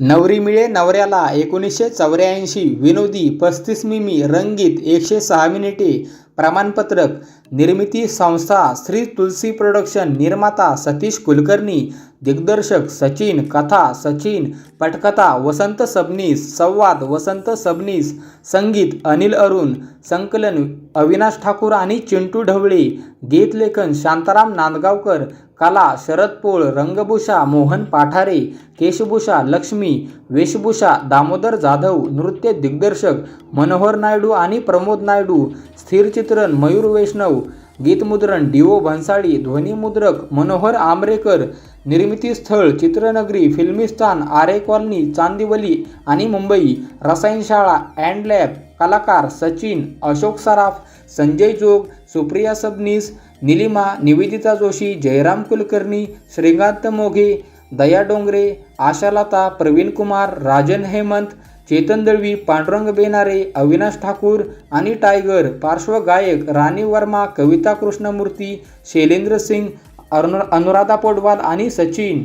नवरी मिळे नवऱ्याला एकोणीसशे चौऱ्याऐंशी विनोदी पस्तीस मिमी रंगीत एकशे सहा मिनिटे प्रमाणपत्रक निर्मिती संस्था श्री तुलसी प्रोडक्शन निर्माता सतीश कुलकर्णी दिग्दर्शक सचिन कथा सचिन पटकथा वसंत सबनीस संवाद वसंत सबनीस संगीत अनिल अरुण संकलन अविनाश ठाकूर आणि चिंटू ढवळे गीतलेखन शांताराम नांदगावकर कला शरद पोळ रंगभूषा मोहन पाठारे केशभूषा लक्ष्मी वेशभूषा दामोदर जाधव नृत्य दिग्दर्शक मनोहर नायडू आणि प्रमोद नायडू स्थिरचित्रण मयूर वैष्णव गीतमुद्रण डी.ओ. भन्साळी ध्वनिमुद्रक मनोहर आमरेकर निर्मिती स्थळ चित्रनगरी फिल्मिस्तान आरे कॉलनी चांदिवली आणि मुंबई रसायनशाळा अँड लॅब कलाकार सचिन अशोक सराफ संजय जोग सुप्रिया सबनीस निलिमा निवेदिता जोशी जयराम कुलकर्णी श्रीकांत मोघे दया डोंगरे आशालता प्रवीण कुमार राजन हेमंत चेतन दळवी पांडुरंग बेनारे अविनाश ठाकूर आणि टायगर पार्श्वगायक राणी वर्मा कविता कृष्णमूर्ती शैलेंद्र सिंग अनु अनुराधा पोडवाल आणि सचिन.